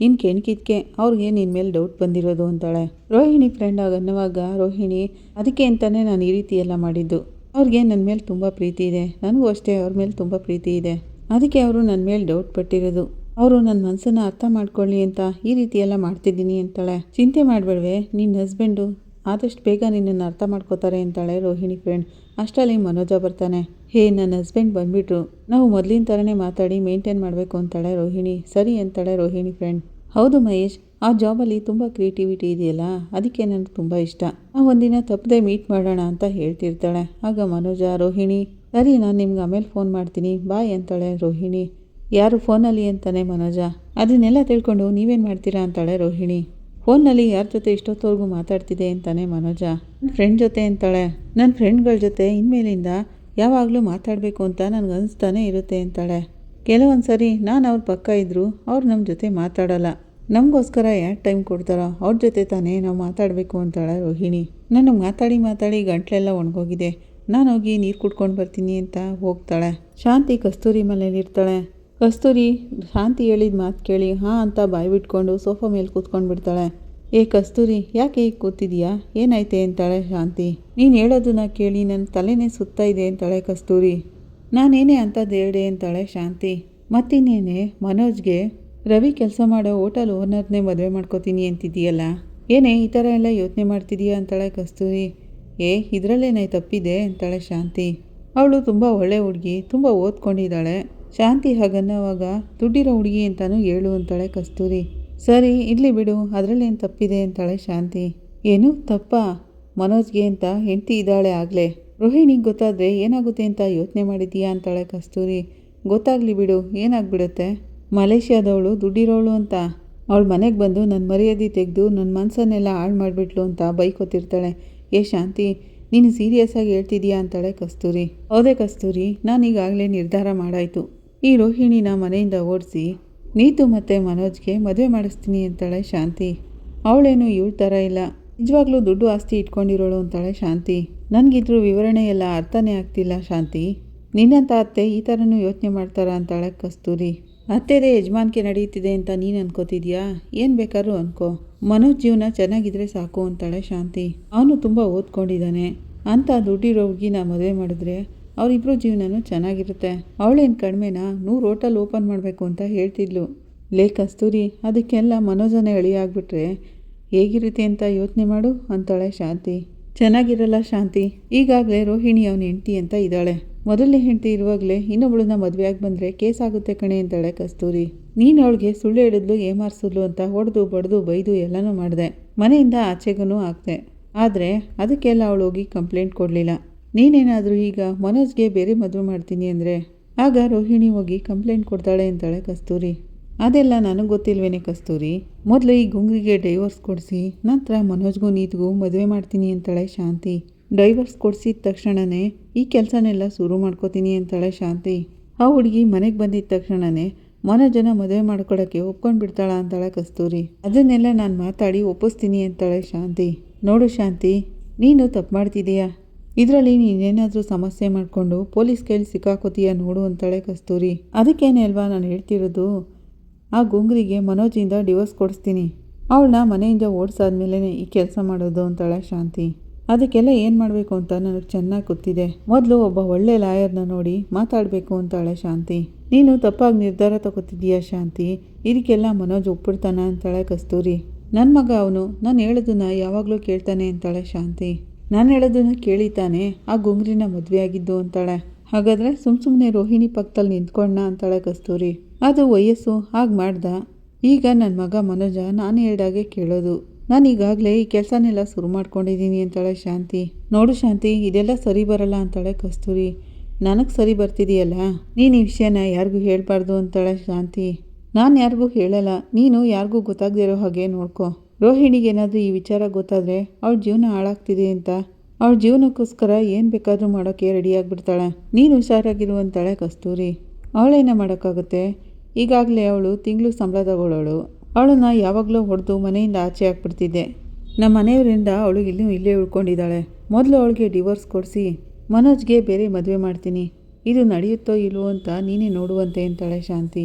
ನಿನ್ನ ಕೆಣಕಿದ್ಕೆ ಅವ್ರಿಗೆ ನಿನ್ನ ಮೇಲೆ ಡೌಟ್ ಬಂದಿರೋದು ಅಂತಾಳೆ. ರೋಹಿಣಿ ಫ್ರೆಂಡ್ ಆಗ ಅನ್ನುವಾಗ ರೋಹಿಣಿ, ಅದಕ್ಕೆ ಅಂತಲೇ ನಾನು ಈ ರೀತಿ ಎಲ್ಲ ಮಾಡಿದ್ದು. ಅವ್ರಿಗೆ ನನ್ನ ಮೇಲೆ ತುಂಬ ಪ್ರೀತಿ ಇದೆ. ನನಗೂ ಅಷ್ಟೇ ಅವ್ರ ಮೇಲೆ ತುಂಬ ಪ್ರೀತಿ ಇದೆ. ಅದಕ್ಕೆ ಅವರು ನನ್ನ ಮೇಲೆ ಡೌಟ್ ಪಟ್ಟಿರೋದು. ಅವರು ನನ್ನ ಮನಸ್ಸನ್ನು ಅರ್ಥ ಮಾಡ್ಕೊಳ್ಳಿ ಅಂತ ಈ ರೀತಿ ಎಲ್ಲ ಮಾಡ್ತಿದ್ದೀನಿ ಅಂತಾಳೆ. ಚಿಂತೆ ಮಾಡಬೇಡ್ವೆ. ನಿನ್ನ ಹಸ್ಬೆಂಡು ಆದಷ್ಟು ಬೇಗ ನಿನ್ನನ್ನು ಅರ್ಥ ಮಾಡ್ಕೋತಾರೆ ಅಂತಾಳೆ ರೋಹಿಣಿ ಫ್ರೆಂಡ್. ಅಷ್ಟರಲ್ಲಿ ಮನೋಜ ಬರ್ತಾನೆ. ಹೇ, ನನ್ನ ಹಸ್ಬೆಂಡ್ ಬಂದ್ಬಿಟ್ರು. ನಾವು ಮೊದಲಿನ ಥರನೇ ಮಾತಾಡಿ ಮೇಂಟೈನ್ ಮಾಡಬೇಕು ಅಂತಾಳೆ ರೋಹಿಣಿ. ಸರಿ ಅಂತಾಳೆ ರೋಹಿಣಿ ಫ್ರೆಂಡ್ ಹೌದು ಮಹೇಶ್, ಆ ಜಾಬಲ್ಲಿ ತುಂಬ ಕ್ರಿಯೇಟಿವಿಟಿ ಇದೆಯಲ್ಲ? ಅದಕ್ಕೆ ನನಗೆ ತುಂಬ ಇಷ್ಟ. ಆ ಒಂದಿನ ತಪ್ಪದೆ ಮೀಟ್ ಮಾಡೋಣ ಅಂತ ಹೇಳ್ತಿರ್ತಾಳೆ. ಆಗ ಮನೋಜ, ರೋಹಿಣಿ, ಸರಿ, ನಾನು ನಿಮ್ಗೆ ಆಮೇಲೆ ಫೋನ್ ಮಾಡ್ತೀನಿ. ಬಾಯ್ ಅಂತಾಳೆ ರೋಹಿಣಿ. ಯಾರು ಫೋನಲ್ಲಿ ಅಂತಾನೆ ಮನೋಜ. ಅದನ್ನೆಲ್ಲ ತಿಳ್ಕೊಂಡು ನೀವೇನು ಮಾಡ್ತೀರಾ? ಅಂತಾಳೆ ರೋಹಿಣಿ. ಫೋನ್ನಲ್ಲಿ ಯಾರ ಜೊತೆ ಇಷ್ಟೊತ್ತವರೆಗೂ ಮಾತಾಡ್ತಿದೆ ಅಂತಾನೆ ಮನೋಜ. ಫ್ರೆಂಡ್ ಜೊತೆ ಅಂತಾಳೆ. ನನ್ನ ಫ್ರೆಂಡ್ಗಳ ಜೊತೆ ಇನ್ಮೇಲಿಂದ ಯಾವಾಗಲೂ ಮಾತಾಡಬೇಕು ಅಂತ ನನಗೆ ಅನಿಸ್ತಾನೆ ಇರುತ್ತೆ ಅಂತಾಳೆ. ಕೆಲವೊಂದು ಸರಿ ನಾನು ಅವ್ರ ಪಕ್ಕ ಇದ್ದರೂ ಅವ್ರು ನಮ್ಮ ಜೊತೆ ಮಾತಾಡೋಲ್ಲ. ನಮಗೋಸ್ಕರ ಯಾರು ಟೈಮ್ ಕೊಡ್ತಾರೋ ಅವ್ರ ಜೊತೆ ತಾನೇ ನಾವು ಮಾತಾಡಬೇಕು ಅಂತಾಳೆ ರೋಹಿಣಿ. ನನಗೆ ಮಾತಾಡಿ ಮಾತಾಡಿ ಗಂಟ್ಲೆಲ್ಲ ಒಣಗೋಗಿದೆ. ನಾನು ಹೋಗಿ ನೀರು ಕುಡ್ಕೊಂಡು ಬರ್ತೀನಿ ಅಂತ ಹೋಗ್ತಾಳೆ. ಶಾಂತಿ ಕಸ್ತೂರಿ ಮನೇಲಿರ್ತಾಳೆ. ಕಸ್ತೂರಿ ಶಾಂತಿ ಹೇಳಿದ ಮಾತು ಕೇಳಿ, ಹಾಂ ಅಂತ ಬಾಯಿ ಬಿಟ್ಕೊಂಡು ಸೋಫಾ ಮೇಲೆ ಕೂತ್ಕೊಂಡು ಬಿಡ್ತಾಳೆ. ಏ ಕಸ್ತೂರಿ, ಯಾಕೆ ಈಗ ಕೂತಿದೀಯಾ? ಏನಾಯ್ತೆ ಅಂತಾಳೆ ಶಾಂತಿ. ನೀನು ಹೇಳೋದನ್ನ ಕೇಳಿ ನನ್ನ ತಲೆನೇ ಸುತ್ತ ಇದೆ ಅಂತಾಳೆ ಕಸ್ತೂರಿ. ನಾನೇನೇ ಅಂಥದ್ದು ಹೇಳಿ ಅಂತಾಳೆ ಶಾಂತಿ. ಮತ್ತಿನ್ನೇನೆ, ಮನೋಜ್ಗೆ, ರವಿ ಕೆಲಸ ಮಾಡೋ ಹೋಟೆಲ್ ಓನರ್ನೇ ಮದುವೆ ಮಾಡ್ಕೋತೀನಿ ಅಂತಿದ್ದೀಯಲ್ಲ? ಏನೇ ಈ ಥರ ಎಲ್ಲ ಯೋಚನೆ ಮಾಡ್ತಿದೀಯಾ ಅಂತಾಳೆ ಕಸ್ತೂರಿ. ಏ ಇದರಲ್ಲೇನೇ ತಪ್ಪಿದೆ ಅಂತಾಳೆ ಶಾಂತಿ. ಅವಳು ತುಂಬ ಒಳ್ಳೆ ಹುಡುಗಿ, ತುಂಬ ಓದ್ಕೊಂಡಿದ್ದಾಳೆ. ಶಾಂತಿ ಹಾಗನ್ನೋವಾಗ ದುಡ್ಡಿರೋ ಹುಡುಗಿ ಅಂತಾನು ಹೇಳು ಅಂತಾಳೆ ಕಸ್ತೂರಿ. ಸರಿ, ಇರಲಿ ಬಿಡು, ಅದರಲ್ಲೇನು ತಪ್ಪಿದೆ ಅಂತಾಳೆ ಶಾಂತಿ. ಏನು, ತಪ್ಪಾ? ಮನೋಜ್ಗೆ ಅಂತ ಹೆಂಡತಿ ಇದ್ದಾಳೆ ಆಗಲೇ. ರೋಹಿಣಿಗೆ ಗೊತ್ತಾದರೆ ಏನಾಗುತ್ತೆ ಅಂತ ಯೋಚನೆ ಮಾಡಿದ್ದೀಯಾ ಅಂತಾಳೆ ಕಸ್ತೂರಿ. ಗೊತ್ತಾಗಲಿ ಬಿಡು, ಏನಾಗ್ಬಿಡುತ್ತೆ? ಮಲೇಷ್ಯಾದವಳು ದುಡ್ಡಿರೋಳು ಅಂತ. ಅವಳು ಮನೆಗೆ ಬಂದು ನನ್ನ ಮರ್ಯಾದೆ ತೆಗೆದು ನನ್ನ ಮನಸ್ಸನ್ನೆಲ್ಲ ಹಾಳು ಮಾಡಿಬಿಟ್ಲು ಅಂತ ಬೈಕೋತಿರ್ತಾಳೆ. ಏ ಶಾಂತಿ, ನೀನು ಸೀರಿಯಸ್ ಆಗಿ ಹೇಳ್ತಿದೀಯಾ ಅಂತಾಳೆ ಕಸ್ತೂರಿ. ಹೌದೇ ಕಸ್ತೂರಿ ನಾನು ಈಗಾಗಲೇ ನಿರ್ಧಾರ ಮಾಡಾಯಿತು. ಈ ರೋಹಿಣಿನ ಮನೆಯಿಂದ ಓಡಿಸಿ, ನೀತು ಮತ್ತು ಮನೋಜ್ಗೆ ಮದುವೆ ಮಾಡಿಸ್ತೀನಿ ಅಂತಾಳೆ ಶಾಂತಿ. ಅವಳೇನು ಇವಳ ಥರ ಇಲ್ಲ. ನಿಜವಾಗ್ಲೂ ದುಡ್ಡು ಆಸ್ತಿ ಇಟ್ಕೊಂಡಿರೋಳು ಅಂತಾಳೆ ಶಾಂತಿ. ನನಗಿದ್ರು ವಿವರಣೆ ಎಲ್ಲ ಅರ್ಥನೇ ಆಗ್ತಿಲ್ಲ ಶಾಂತಿ. ನಿನ್ನಂತ ಅತ್ತೆ ಈ ಥರನೂ ಯೋಚನೆ ಮಾಡ್ತಾರಾ ಅಂತಾಳೆ ಕಸ್ತೂರಿ. ಅತ್ತೆದೆ ಯಜಮಾನ್ಕೆ ನಡೆಯುತ್ತಿದೆ ಅಂತ ನೀನು ಅನ್ಕೋತಿದ್ಯಾ? ಏನು ಬೇಕಾದ್ರೂ ಅನ್ಕೋ. ಮನೋಜ್ ಜೀವನ ಚೆನ್ನಾಗಿದ್ರೆ ಸಾಕು ಅಂತಾಳೆ ಶಾಂತಿ. ಅವನು ತುಂಬ ಓದ್ಕೊಂಡಿದ್ದಾನೆ ಅಂತ ದುಡ್ಡಿರೋ ಹುಡುಗಿನ ಮದುವೆ ಮಾಡಿದ್ರೆ ಅವರಿಬ್ಬರು ಜೀವನನೂ ಚೆನ್ನಾಗಿರುತ್ತೆ. ಅವಳೇನು ಕಡಿಮೆನಾ ನೂರು ಹೋಟೆಲ್ ಓಪನ್ ಮಾಡಬೇಕು ಅಂತ ಹೇಳ್ತಿದ್ಲು. ಲೇ ಕಸ್ತೂರಿ, ಅದಕ್ಕೆಲ್ಲ ಮನೋಜನೇ ಅಳಿಯಾಗ್ಬಿಟ್ರೆ ಹೇಗಿರುತ್ತೆ ಅಂತ ಯೋಚನೆ ಮಾಡು ಅಂತಾಳೆ ಶಾಂತಿ. ಚೆನ್ನಾಗಿರಲ್ಲ ಶಾಂತಿ. ಈಗಾಗಲೇ ರೋಹಿಣಿ ಅವನ ಹೆಂಡತಿ ಅಂತ ಇದ್ದಾಳೆ. ಮೊದಲನೇ ಹೆಂಡತಿ ಇರುವಾಗಲೇ ಇನ್ನೊಬ್ಳನ್ನ ಮದುವೆಯಾಗಿ ಬಂದರೆ ಕೇಸ್ ಆಗುತ್ತೆ ಕಣೆ ಅಂತಾಳೆ ಕಸ್ತೂರಿ. ನೀನು ಅವಳಿಗೆ ಸುಳ್ಳು ಹೇಳಿದ್ಲು, ಏಮಾರಿಸಿದ್ಲು ಅಂತ ಹೊಡೆದು ಬಡ್ದು ಬೈದು ಎಲ್ಲನೂ ಮಾಡಿದೆ. ಮನೆಯಿಂದ ಆಚೆಗೂ ಹಾಕ್ದೆ ಆದರೆ ಅದಕ್ಕೆಲ್ಲ ಅವಳು ಹೋಗಿ ಕಂಪ್ಲೇಂಟ್ ಕೊಡಲಿಲ್ಲ. ನೀನೇನಾದರೂ ಈಗ ಮನೋಜ್ಗೆ ಬೇರೆ ಮದುವೆ ಮಾಡ್ತೀನಿ ಅಂದರೆ ಆಗ ರೋಹಿಣಿ ಹೋಗಿ ಕಂಪ್ಲೇಂಟ್ ಕೊಡ್ತಾಳೆ ಅಂತಾಳೆ ಕಸ್ತೂರಿ. ಅದೆಲ್ಲ ನನಗೆ ಗೊತ್ತಿಲ್ವೇನೆ ಕಸ್ತೂರಿ. ಮೊದಲು ಈ ಗುಂಗ್ರಿಗೆ ಡೈವರ್ಸ್ ಕೊಡಿಸಿ, ನಂತರ ಮನೋಜ್ಗೂ ನೀತ್ಗೂ ಮದುವೆ ಮಾಡ್ತೀನಿ ಅಂತಾಳೆ ಶಾಂತಿ. ಡೈವರ್ಸ್ ಕೊಡಿಸಿದ ತಕ್ಷಣವೇ ಈ ಕೆಲಸನೆಲ್ಲ ಶುರು ಮಾಡ್ಕೋತೀನಿ ಅಂತಾಳೆ ಶಾಂತಿ. ಆ ಹುಡುಗಿ ಮನೆಗೆ ಬಂದಿದ್ದ ತಕ್ಷಣವೇ ಮನೋಜನ ಮದುವೆ ಮಾಡ್ಕೊಡೋಕ್ಕೆ ಒಪ್ಕೊಂಡು ಬಿಡ್ತಾಳ ಅಂತಾಳೆ ಕಸ್ತೂರಿ. ಅದನ್ನೆಲ್ಲ ನಾನು ಮಾತಾಡಿ ಒಪ್ಪಿಸ್ತೀನಿ ಅಂತಾಳೆ ಶಾಂತಿ. ನೋಡು ಶಾಂತಿ, ನೀನು ತಪ್ಪು ಮಾಡ್ತಿದೀಯಾ? ಇದರಲ್ಲಿ ನೀನೇನಾದರೂ ಸಮಸ್ಯೆ ಮಾಡಿಕೊಂಡು ಪೊಲೀಸ್ ಕೇಳಿ ಸಿಕ್ಕಾಕೋತೀಯ ನೋಡು ಅಂತಾಳೆ ಕಸ್ತೂರಿ. ಅದಕ್ಕೇನೆ ಅಲ್ವಾ ನಾನು ಹೇಳ್ತಿರೋದು? ಆ ಗುಂಗ್ರಿಗೆ ಮನೋಜಿಂದ ಡಿವೋರ್ಸ್ ಕೊಡಿಸ್ತೀನಿ. ಅವಳನ್ನ ಮನೆಯಿಂದ ಓಡಿಸಾದ್ಮೇಲೆ ಈ ಕೆಲಸ ಮಾಡೋದು ಅಂತಾಳೆ ಶಾಂತಿ. ಅದಕ್ಕೆಲ್ಲ ಏನು ಮಾಡಬೇಕು ಅಂತ ನನಗೆ ಚೆನ್ನಾಗಿ ಗೊತ್ತಿದೆ. ಮೊದಲು ಒಬ್ಬ ಒಳ್ಳೆ ಲಾಯರ್ನ ನೋಡಿ ಮಾತಾಡಬೇಕು ಅಂತಾಳೆ ಶಾಂತಿ. ನೀನು ತಪ್ಪಾಗಿ ನಿರ್ಧಾರ ತಗೋತಿದ್ದೀಯಾ ಶಾಂತಿ? ಇದಕ್ಕೆಲ್ಲ ಮನೋಜ್ ಒಪ್ಪಿಡ್ತಾನ ಅಂತಾಳೆ ಕಸ್ತೂರಿ. ನನ್ನ ಮಗ ಅವನು, ನಾನು ಹೇಳೋದನ್ನ ಯಾವಾಗಲೂ ಕೇಳ್ತಾನೆ ಅಂತಾಳೆ ಶಾಂತಿ. ನಾನು ಹೇಳೋದನ್ನ ಕೇಳಿತಾನೆ ಆ ಗುಂಗ್ರಿನ ಮದುವೆ ಆಗಿದ್ದು ಅಂತಾಳೆ. ಹಾಗಾದರೆ ಸುಮ್ಮ ಸುಮ್ಮನೆ ರೋಹಿಣಿ ಪಕ್ಕದಲ್ಲಿ ನಿಂತ್ಕೊಂಡ ಅಂತಾಳೆ ಕಸ್ತೂರಿ. ಅದು ವಯಸ್ಸು, ಹಾಗೆ ಮಾಡ್ದ. ಈಗ ನನ್ನ ಮಗ ಮನೋಜ ನಾನು ಹೇಳ್ದಾಗೆ ಕೇಳೋದು. ನಾನು ಈಗಾಗಲೇ ಈ ಕೆಲಸನೆಲ್ಲ ಶುರು ಮಾಡ್ಕೊಂಡಿದ್ದೀನಿ ಅಂತಾಳೆ ಶಾಂತಿ. ನೋಡು ಶಾಂತಿ, ಇದೆಲ್ಲ ಸರಿ ಬರಲ್ಲ ಅಂತಾಳೆ ಕಸ್ತೂರಿ. ನನಗೆ ಸರಿ ಬರ್ತಿದೆಯಲ್ಲ? ನೀನು ಈ ವಿಷಯನ ಯಾರಿಗೂ ಹೇಳಬಾರ್ದು ಅಂತಾಳೆ ಶಾಂತಿ. ನಾನು ಯಾರಿಗೂ ಹೇಳಲ್ಲ, ನೀನು ಯಾರಿಗೂ ಗೊತ್ತಾಗದಿರೋ ಹಾಗೆ ನೋಡ್ಕೊ. ರೋಹಿಣಿಗೆ ಏನಾದರೂ ಈ ವಿಚಾರ ಗೊತ್ತಾದರೆ ಅವಳ ಜೀವನ ಹಾಳಾಗ್ತಿದೆ ಅಂತ. ಅವಳ ಜೀವನಕ್ಕೋಸ್ಕರ ಏನು ಬೇಕಾದರೂ ಮಾಡೋಕ್ಕೆ ರೆಡಿಯಾಗಿಬಿಡ್ತಾಳೆ ನೀನು ಹುಷಾರಾಗಿರುವಂತಾಳೆ ಕಸ್ತೂರಿ. ಅವಳೇನ ಮಾಡೋಕ್ಕಾಗುತ್ತೆ? ಈಗಾಗಲೇ ಅವಳು ತಿಂಗಳು ಸಂಬಳ ತಗೊಳ್ಳೋಳು. ಅವಳನ್ನು ಯಾವಾಗಲೂ ಹೊಡೆದು ಮನೆಯಿಂದ ಆಚೆ ಹಾಕ್ಬಿಡ್ತಿದ್ದೆ ನಮ್ಮ ಮನೆಯವರಿಂದ ಅವಳು ಇಲ್ಲೂ ಇಲ್ಲೇ ಉಳ್ಕೊಂಡಿದ್ದಾಳೆ. ಮೊದಲು ಅವಳಿಗೆ ಡಿವೋರ್ಸ್ ಕೊಡಿಸಿ ಮನೋಜ್ಗೆ ಬೇರೆ ಮದುವೆ ಮಾಡ್ತೀನಿ. ಇದು ನಡೆಯುತ್ತೋ ಇಲ್ವೋ ಅಂತ ನೀನೇ ನೋಡುವಂತೆ ಅಂತಾಳೆ ಶಾಂತಿ.